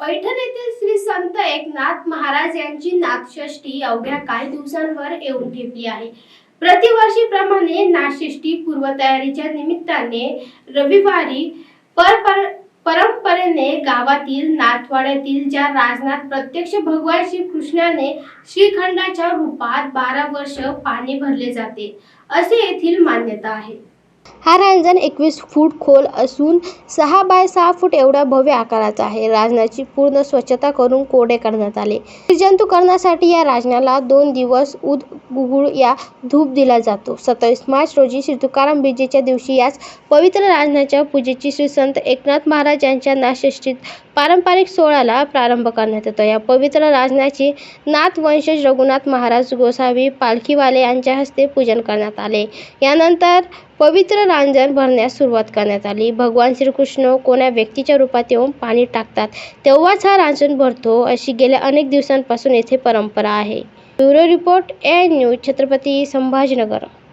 पैठण येथील श्री संत एकनाथ महाराज यांची नाथषष्ठी अवघ्या काही दिवसांवर येऊन ठेपली आहे. प्रतिवर्षीप्रमाणे नाथषष्ठी पूर्वतयारीच्या निमित्ताने रविवारी परपर परंपरेने गावातील नाथवाड्यातील ज्या राजनाथ प्रत्यक्ष भगवान श्री कृष्णाने श्रीखंडाच्या रूपात बारा वर्ष पाणी भरले जाते असे येथील मान्यता आहे. हा रांजण एकवीस फूट खोल असून सहा बाय सहा फूट एवढा भव्य आकाराचा आहे. रांजणाची पूर्ण स्वच्छता करून कोडे करण्यात आले. निर्जंतुकरणासाठी या रांजणाला दोन दिवस उद गुगुळ या धूप दिला जातो. सत्तावीस मार्च रोजी श्री तुकाराम बीजेच्या दिवशी याच पवित्र रांजणाच्या पूजेची श्री संत एकनाथ महाराज यांच्या नाशिष्ठीत पारंपरिक सोहळ्याला प्रारंभ करण्यात येतो. या पवित्र राजनाची नाथ वंशज रघुनाथ महाराज गोसावी पालखीवाले यांच्या हस्ते पूजन करण्यात आले. यानंतर पवित्र रांजण भरण्यास सुरुवात करण्यात आली. भगवान श्रीकृष्ण कोण्या व्यक्तीच्या रूपात येऊन पाणी टाकतात तेव्हाच हा रांजण भरतो अशी गेल्या अनेक दिवसांपासून येथे परंपरा आहे. Bureau report A news Chhatrapati Sambhajinagar.